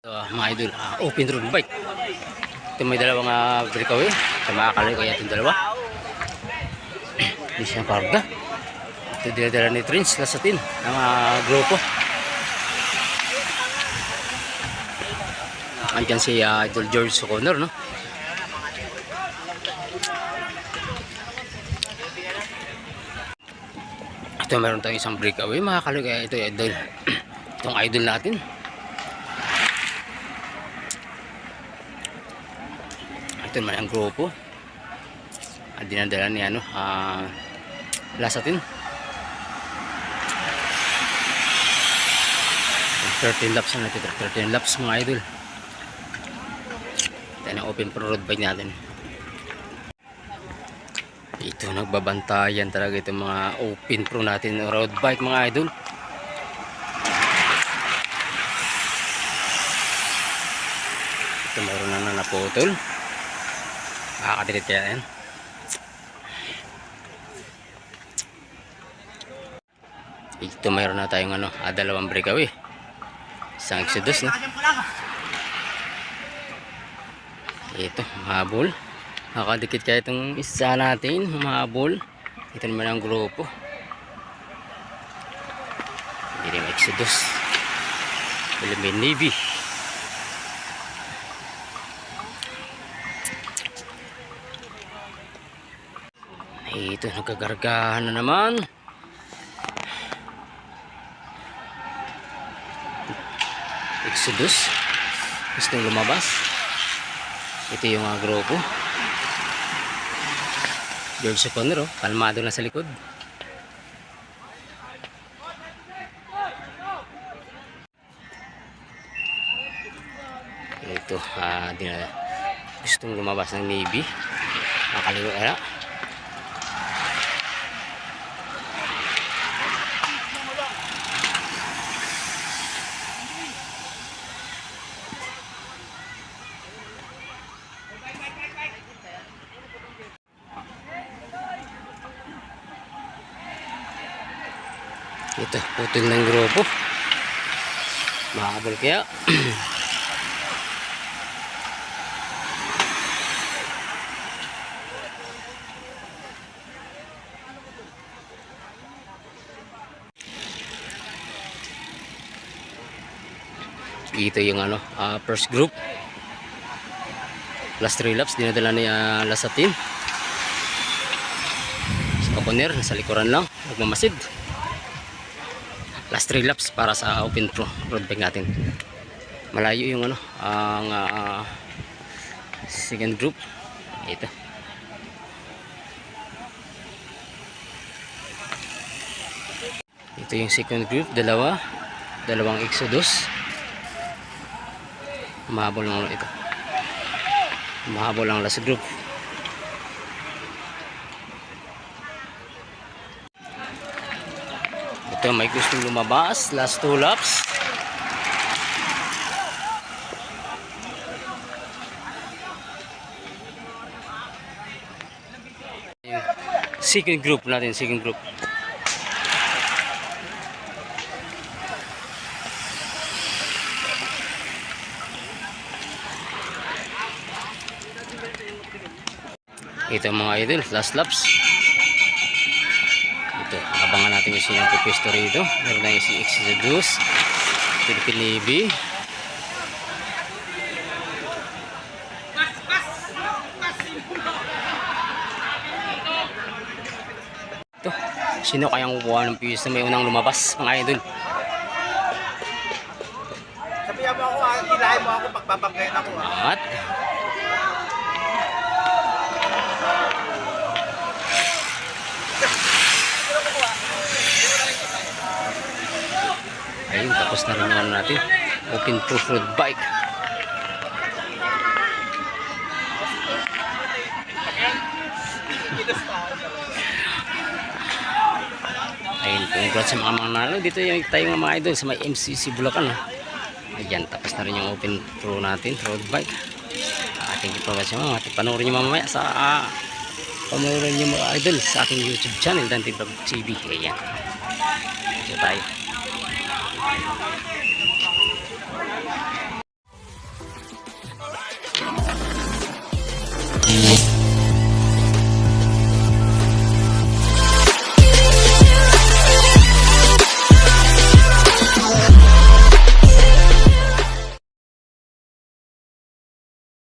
Uh, mga idol, ah, open road bike. Ito may dalawang uh, breakaway. Ito makakaloy kaya itong dalawa. Hindi siya parda. Ito dinadala ni Trins Lasatin ng uh, grupo. Andyan si uh, Idol George O'Connor, no? Ito meron tayong isang breakaway. Makakaloy kaya ito idol. Itong idol natin. Ito naman ang grupo. At dinadala ni ano ah lasatin. 13 laps na natin 13 laps mga idol. Ito na open pro road bike natin. Ito nagbabantayan talaga itong mga open pro natin road bike mga idol. Ito mayroon na na naputol Nakakadilit kaya yan. Ito mayroon na tayong ano, ah, dalawang breakaway. Isang exodus na. Ito, mahabol. Nakakadikit kaya itong isa natin, mahabol. Ito naman ang grupo. Hindi rin exodus. Philippine Navy. Ito, nagkagargahan na naman. Exodus. Gusto lumabas. Ito yung mga grupo. George O'Connor, oh. kalmado na sa likod. Ito, na gustong lumabas ng Navy. Nakaliwa kaya. Ito, putol ng grupo. Mahabol kaya. Ito yung ano, ah, first group. Last 3 laps, dinadala ni uh, Lasatin. Si Paconer, nasa likuran lang, nagmamasid last 3 laps para sa open pro road bike natin. Malayo yung ano ang uh, second group. Ito. Ito yung second group dalawa. Dalawang exodus. Mahabol lang ito. Mahabol lang last group Ito may gustong lumabas. Last two laps. Second group natin, second group. Ito mga idol, last laps. Abangan natin kung sino pupisto rito. Meron tayong si Exodus, Navy. Ito, sino kayang kukuha ng pupisto? May unang lumabas, mga idol. Sabihan mo ako, ah, hilahin mo ako pagbabanggayin ako. ah. At, ayun, tapos na rin ano natin. Open proof road bike. Ayun, congrats sa mga mga nanalo. Dito yung tayo mga idol sa may MCC Bulacan. Oh. Ayan, tapos na rin yung open pro natin, road bike. Uh, thank you for watching mga. Panoorin nyo mamaya sa uh, panoorin nyo mga idol sa aking YouTube channel, Dante Vlog TV. Ayan. So tayo. Thank you.